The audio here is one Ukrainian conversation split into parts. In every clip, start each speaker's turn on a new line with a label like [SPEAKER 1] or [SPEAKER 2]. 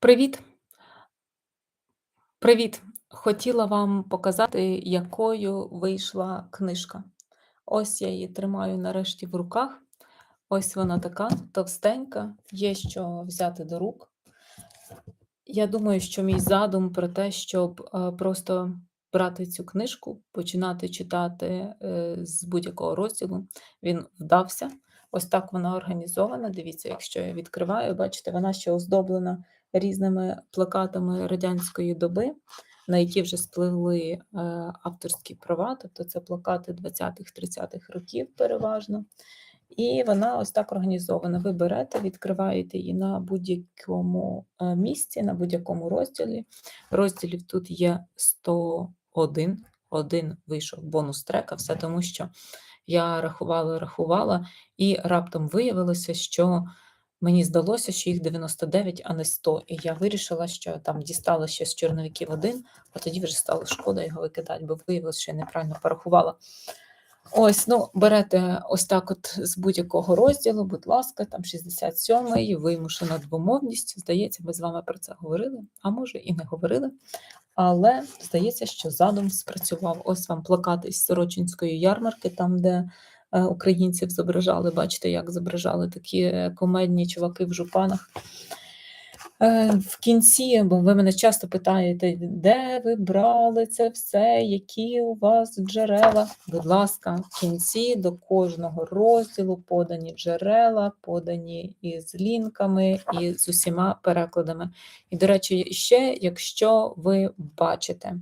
[SPEAKER 1] Привіт! Привіт! Хотіла вам показати, якою вийшла книжка. Ось я її тримаю нарешті в руках. Ось вона така товстенька, є що взяти до рук. Я думаю, що мій задум про те, щоб е, просто брати цю книжку, починати читати е, з будь-якого розділу, він вдався. Ось так вона організована. Дивіться, якщо я відкриваю, бачите, вона ще оздоблена різними плакатами радянської доби, на які вже спливли е, авторські права, тобто це плакати 20-30-х років переважно. І вона ось так організована. Ви берете, відкриваєте її на будь-якому е, місці, на будь-якому розділі. Розділів тут є 101. Один вийшов бонус трека, все тому що я рахувала, рахувала, і раптом виявилося, що мені здалося, що їх 99, а не 100. І я вирішила, що там дістала ще з чорновиків один, а тоді вже стало шкода його викидати, бо виявилося, що я неправильно порахувала. Ось, ну, берете ось так от з будь-якого розділу, будь ласка, там 67-й, вимушена двомовність. Здається, ми з вами про це говорили, а може і не говорили. Але здається, що задум спрацював. Ось вам плакат із Сорочинської ярмарки, там, де українців зображали. Бачите, як зображали такі е, комедні чуваки в жупанах. Е, в кінці, бо ви мене часто питаєте, де ви брали це все, які у вас джерела. Будь ласка, в кінці до кожного розділу подані джерела, подані із лінками і з усіма перекладами. І, до речі, ще, якщо ви бачите,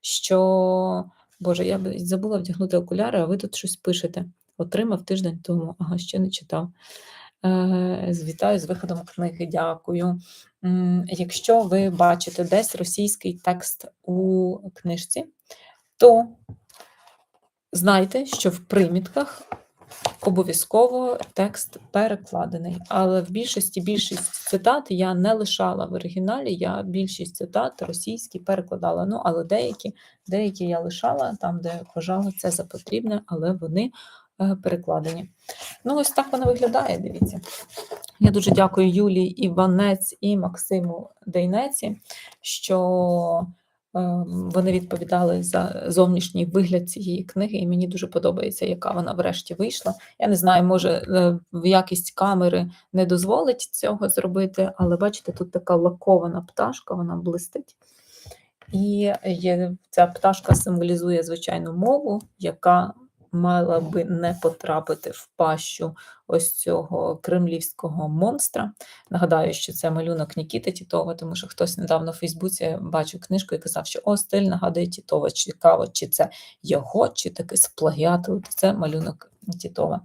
[SPEAKER 1] що, Боже, я забула вдягнути окуляри, а ви тут щось пишете. Отримав тиждень тому, ага, ще не читав. Е, вітаю з виходом книги, дякую. Якщо ви бачите десь російський текст у книжці, то знайте, що в примітках обов'язково текст перекладений. Але в більшості більшість цитат я не лишала в оригіналі, я більшість цитат російські перекладала. Ну, але деякі, деякі я лишала там, де вважала це за потрібне, але вони перекладені. Ну, ось так вона виглядає, дивіться. Я дуже дякую Юлії Іванець і Максиму Дейнеці, що е, вони відповідали за зовнішній вигляд цієї книги, і мені дуже подобається, яка вона врешті вийшла. Я не знаю, може е, якість камери не дозволить цього зробити, але бачите, тут така лакована пташка, вона блистить. І ця пташка символізує звичайну мову, яка мала би не потрапити в пащу ось цього кремлівського монстра. Нагадаю, що це малюнок Нікіти Тітова, тому що хтось недавно в Фейсбуці бачив книжку і казав, що о, стиль нагадує Тітова. Цікаво, чи це його, чи таки сплагіатили. Це малюнок Тітова.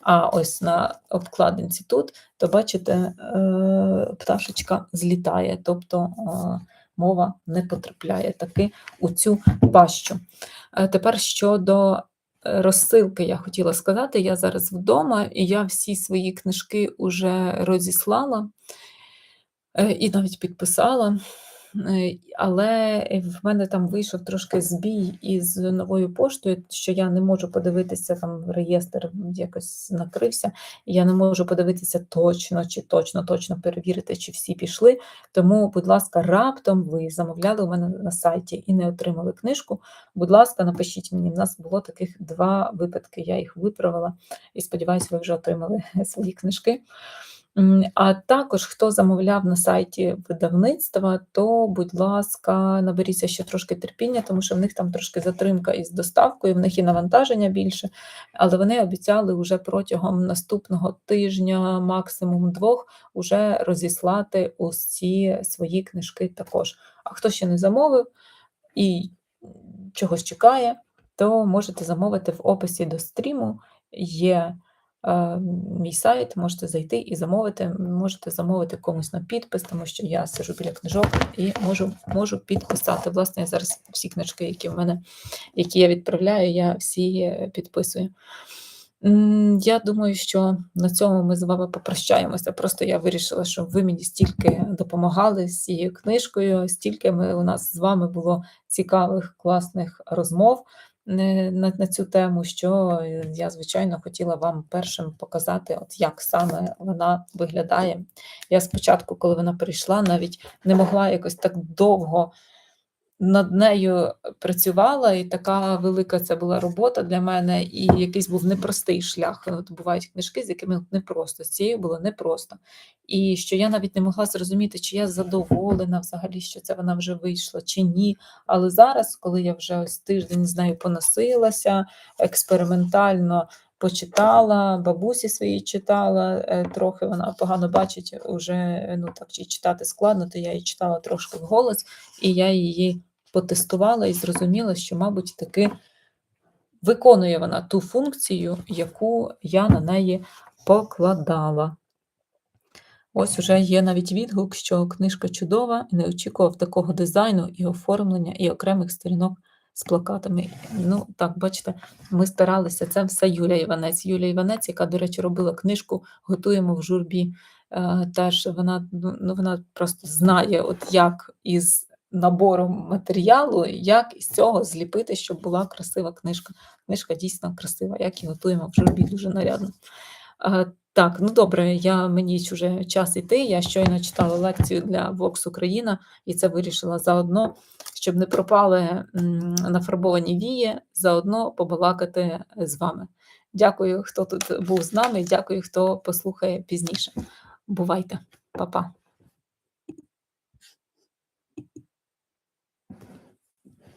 [SPEAKER 1] А ось на обкладинці тут, то бачите, е, пташечка злітає, тобто е, мова не потрапляє таки у цю пащу. Е, тепер щодо розсилки я хотіла сказати, я зараз вдома, і я всі свої книжки вже розіслала е, і навіть підписала. Е, але в мене там вийшов трошки збій із новою поштою, що я не можу подивитися, там реєстр якось накрився, я не можу подивитися точно чи точно, точно перевірити, чи всі пішли. Тому, будь ласка, раптом ви замовляли у мене на сайті і не отримали книжку. Будь ласка, напишіть мені. У нас було таких два випадки. Я їх виправила і сподіваюся, ви вже отримали свої книжки. А також, хто замовляв на сайті видавництва, то, будь ласка, наберіться ще трошки терпіння, тому що в них там трошки затримка із доставкою, в них і навантаження більше, але вони обіцяли вже протягом наступного тижня, максимум двох, уже розіслати усі свої книжки також. А хто ще не замовив і чогось чекає, то можете замовити в описі до стріму. Є мій сайт, можете зайти і замовити. Можете замовити комусь на підпис, тому що я сижу біля книжок і можу можу підписати. Власне, я зараз всі книжки, які в мене, які я відправляю, я всі е, підписую. Я думаю, що на цьому ми з вами попрощаємося. Просто я вирішила, що ви мені стільки допомагали з цією книжкою, стільки ми, у нас з вами було цікавих, класних розмов. На, на цю тему, що я, звичайно, хотіла вам першим показати, от як саме вона виглядає. Я спочатку, коли вона прийшла, навіть не могла якось так довго над нею працювала, і така велика це була робота для мене, і якийсь був непростий шлях. От бувають книжки, з якими непросто, з цією було непросто. І що я навіть не могла зрозуміти, чи я задоволена взагалі, що це вона вже вийшла, чи ні. Але зараз, коли я вже ось тиждень з нею поносилася, експериментально почитала, бабусі свої читала, е, трохи вона погано бачить, уже ну так чи читати складно, то я її читала трошки вголос, і я її потестувала і зрозуміла, що, мабуть, таки виконує вона ту функцію, яку я на неї покладала. Ось уже є навіть відгук, що книжка чудова і не очікував такого дизайну і оформлення, і окремих сторінок з плакатами. Ну, так, бачите, ми старалися. Це все Юлія Іванець. Юлія Іванець, яка, до речі, робила книжку Готуємо в журбі. Е, Теж вона, ну, ну, вона просто знає, от як із набором матеріалу, як із цього зліпити, щоб була красива книжка. Книжка дійсно красива, як і готуємо в журбі дуже нарядно. Так, ну добре, я мені ж уже час іти. Я щойно читала лекцію для Vox Україна, і це вирішила заодно, щоб не пропали нафарбовані вії, заодно побалакати з вами. Дякую, хто тут був з нами. Дякую, хто послухає пізніше. Бувайте, Па-па.